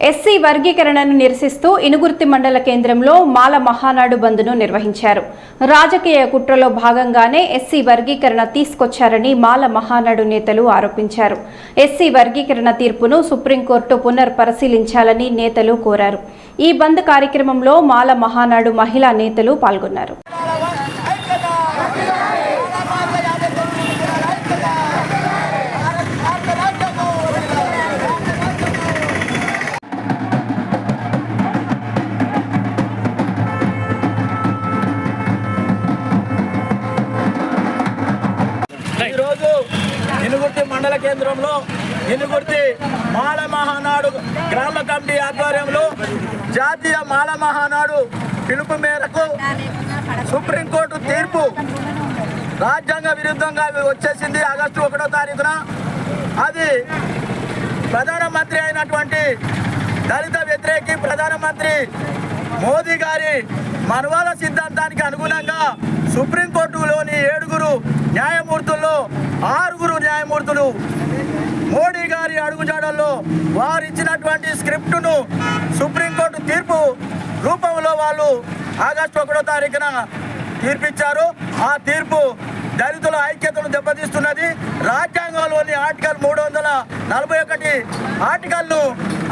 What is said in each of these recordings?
SC వర్గీకరణను నిరసిస్తూ ఇనుగుర్తి మండల కేంద్రంలో మాల మహానాడు బంద్ను నిర్వహించారు. రాజకీయ కుట్రలో భాగంగానే ఎస్సీ వర్గీకరణ తీసుకొచ్చారని మాల మహానాడు నేతలు ఆరోపించారు. ఎస్సీ వర్గీకరణ తీర్పును సుప్రీంకోర్టు పునర్పరిశీలించాలని నేతలు కోరారు. ఈ బంద్ కార్యక్రమంలో మాల మహానాడు మహిళా నేతలు పాల్గొన్నారు. మండల కేంద్రంలో ఇనుగుర్తి మాల మహానాడు గ్రామ కమిటీ ఆధ్వర్యంలో జాతీయ మాల మహానాడు పిలుపు మేరకు సుప్రీంకోర్టు తీర్పు రాజ్యాంగ విరుద్ధంగా వచ్చేసింది ఆగస్టు ఒకటో తారీఖున. అది ప్రధానమంత్రి అయినటువంటి దళిత వ్యతిరేకి ప్రధానమంత్రి మోదీ గారి మనవాల సిద్ధాంతానికి అనుగుణంగా సుప్రీంకోర్టులోని ఏడుగురు న్యాయమూర్తుల్లో ఆరుగురు న్యాయమూర్తులు మోడీ గారి అడుగుజాడల్లో వారు ఇచ్చినటువంటి స్క్రిప్టును సుప్రీంకోర్టు తీర్పు రూపంలో వాళ్ళు ఆగస్టు ఒకటో తారీఖున తీర్పిచ్చారు. ఆ తీర్పు దళితుల ఐక్యతను దెబ్బతీస్తున్నది. రాజ్యాంగంలోని ఆర్టికల్ మూడు వందల నలభై ఒకటి ఆర్టికల్ను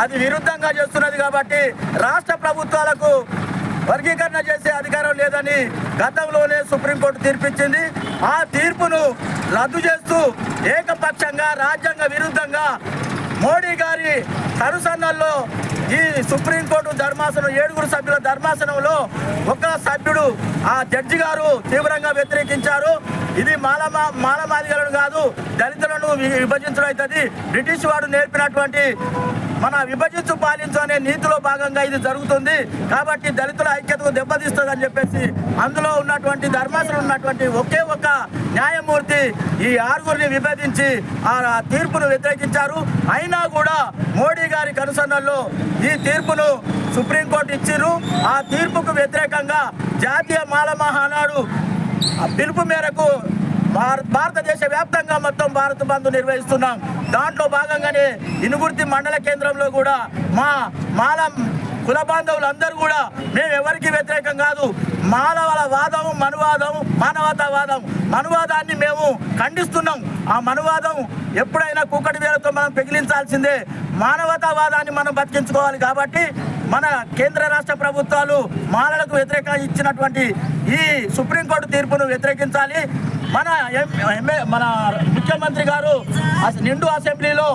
అది విరుద్ధంగా చేస్తున్నది కాబట్టి రాష్ట్ర ప్రభుత్వాలకు వర్గీకరణ చేసే అధికారం లేదని గతంలోనే సుప్రీంకోర్టు తీర్పిచ్చింది. ఆ తీర్పును రద్దు చేస్తూ ఏకపక్షంగా రాజ్యాంగ విరుద్ధంగా మోడీ గారి కనుసన్నల్లో ఈ సుప్రీంకోర్టు ధర్మాసనం ఏడుగురు సభ్యుల ధర్మాసనంలో ఒక సభ్యుడు ఆ జడ్జి గారు తీవ్రంగా వ్యతిరేకించారు. ఇది మాలమా మాలమాదిగలను కాదు దళితులను వి- విభజించడం అవుతుంది. బ్రిటిష్ వాడు నేర్పినటువంటి మన విభజించు పాలించు అనే నీతిలో భాగంగా ఇది జరుగుతుంది. కాబట్టి దళితుల ఐక్యతకు దెబ్బతీస్తుందని చెప్పేసి అందులో ఉన్నటువంటి ధర్మాసనం ఉన్నటువంటి ఒకే ఒక న్యాయమూర్తి ఈ ఆరుగురిని విభజించి ఆ తీర్పును వ్యతిరేకించారు. అయినా కూడా మోడీ గారి కనుసన్నల్లో ఈ తీర్పును సుప్రీంకోర్టు ఇచ్చిర్రు. ఆ తీర్పుకు వ్యతిరేకంగా జాతీయ మాల మహానాడు పిలుపు మేరకు భారత భారతదేశ వ్యాప్తంగా మొత్తం భారత బంధు నిర్వహిస్తున్నాం. దాంట్లో భాగంగానే ఇనుగుర్తి మండల కేంద్రంలో కూడా మా మాల కుల బాంధవులందరూ కూడా మేము ఎవరికి వ్యతిరేకం కాదు. మానవుల వాదం మనువాదం మానవతావాదం. మనువాదాన్ని మేము ఖండిస్తున్నాం. ఆ మనువాదం ఎప్పుడైనా కుక్కటి వేలతో మనం పెగిలించాల్సిందే. మానవతావాదాన్ని మనం బతికించుకోవాలి కాబట్టి మన కేంద్ర రాష్ట్ర ప్రభుత్వాలు మాలలకు వ్యతిరేకంగా ఇచ్చినటువంటి ఈ సుప్రీంకోర్టు తీర్పును వ్యతిరేకించాలి. మన ఎం- మన ముఖ్యమంత్రి గారు నిండు అసెంబ్లీలో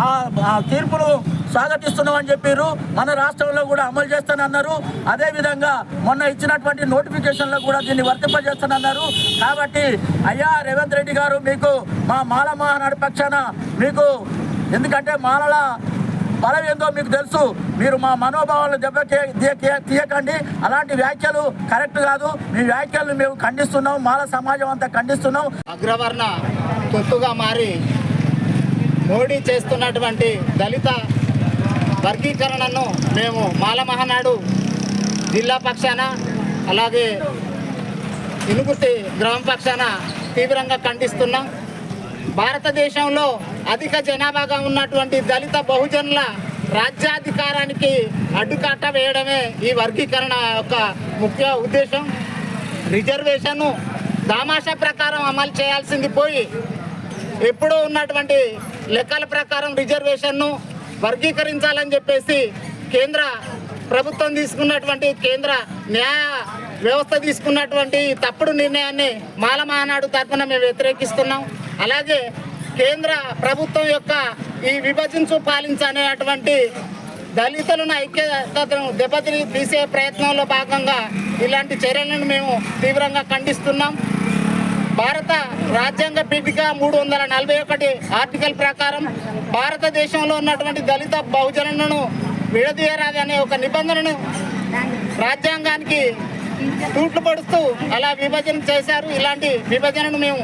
ఆ ఆ తీర్పును స్వాగతిస్తున్నామని చెప్పారు మన రాష్ట్రంలో కూడా అమలు చేస్తానన్నారు. అదేవిధంగా మొన్న ఇచ్చినటువంటి నోటిఫికేషన్లో కూడా దీన్ని వర్తింపజేస్తానన్నారు. కాబట్టి అయ్యా రేవంత్ రెడ్డి గారు మీకు మా మాల మహానాడు పక్షాన మీకు ఎందుకంటే మాలల బలం ఏందో మీకు తెలుసు. మీరు మా మనోభావాలను దెబ్బ తీయకండి. అలాంటి వ్యాఖ్యలు కరెక్ట్ కాదు. మీ వ్యాఖ్యలను మేము ఖండిస్తున్నాం. మాల సమాజం అంతా ఖండిస్తున్నాం. అగ్రవర్ణ తొత్తుగా మారి మోడీ చేస్తున్నటువంటి దళిత వర్గీకరణను మేము మాల మహానాడు జిల్లా పక్షాన అలాగే ఇనుగుర్తి గ్రామ పక్షాన తీవ్రంగా ఖండిస్తున్నాం. భారతదేశంలో అధిక జనాభాగా ఉన్నటువంటి దళిత బహుజనుల రాజ్యాధికారానికి అడ్డుకట్ట వేయడమే ఈ వర్గీకరణ యొక్క ముఖ్య ఉద్దేశం. రిజర్వేషన్ను దామాషా ప్రకారం అమలు చేయాల్సింది పోయి ఎప్పుడూ ఉన్నటువంటి లెక్కల ప్రకారం రిజర్వేషన్ను వర్గీకరించాలని చెప్పేసి కేంద్ర ప్రభుత్వం తీసుకున్నటువంటి కేంద్ర న్యాయ వ్యవస్థ తీసుకున్నటువంటి తప్పుడు నిర్ణయాన్ని మాల మహానాడు తరఫున మేము వ్యతిరేకిస్తున్నాం. అలాగే కేంద్ర ప్రభుత్వం యొక్క ఈ విభజించు పాలించనేటువంటి దళితులను ఐక్యతను దెబ్బతిని తీసే ప్రయత్నంలో భాగంగా ఇలాంటి చర్యలను మేము తీవ్రంగా ఖండిస్తున్నాం. భారత రాజ్యాంగ పీఠిక మూడు వందల నలభై ఒకటి ఆర్టికల్ ప్రకారం భారతదేశంలో ఉన్నటువంటి దళిత బహుజనులను విడదీయరాదనే ఒక నిబంధనను రాజ్యాంగానికి తూట్లు పడుస్తూ అలా విభజన చేశారు. ఇలాంటి విభజనను మేము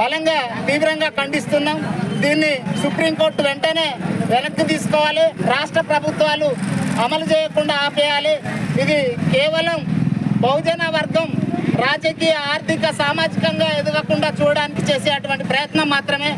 బలంగా తీవ్రంగా ఖండిస్తున్నాం. దీన్ని సుప్రీంకోర్టు వెంటనే వెనక్కి తీసుకోవాలి. రాష్ట్ర ప్రభుత్వాలు అమలు చేయకుండా ఆపేయాలి. ఇది కేవలం బహుజన వర్గం రాజకీయ ఆర్థిక సామాజికంగా ఎదగకుండా చూడడానికి చేసేటువంటి ప్రయత్నం మాత్రమే.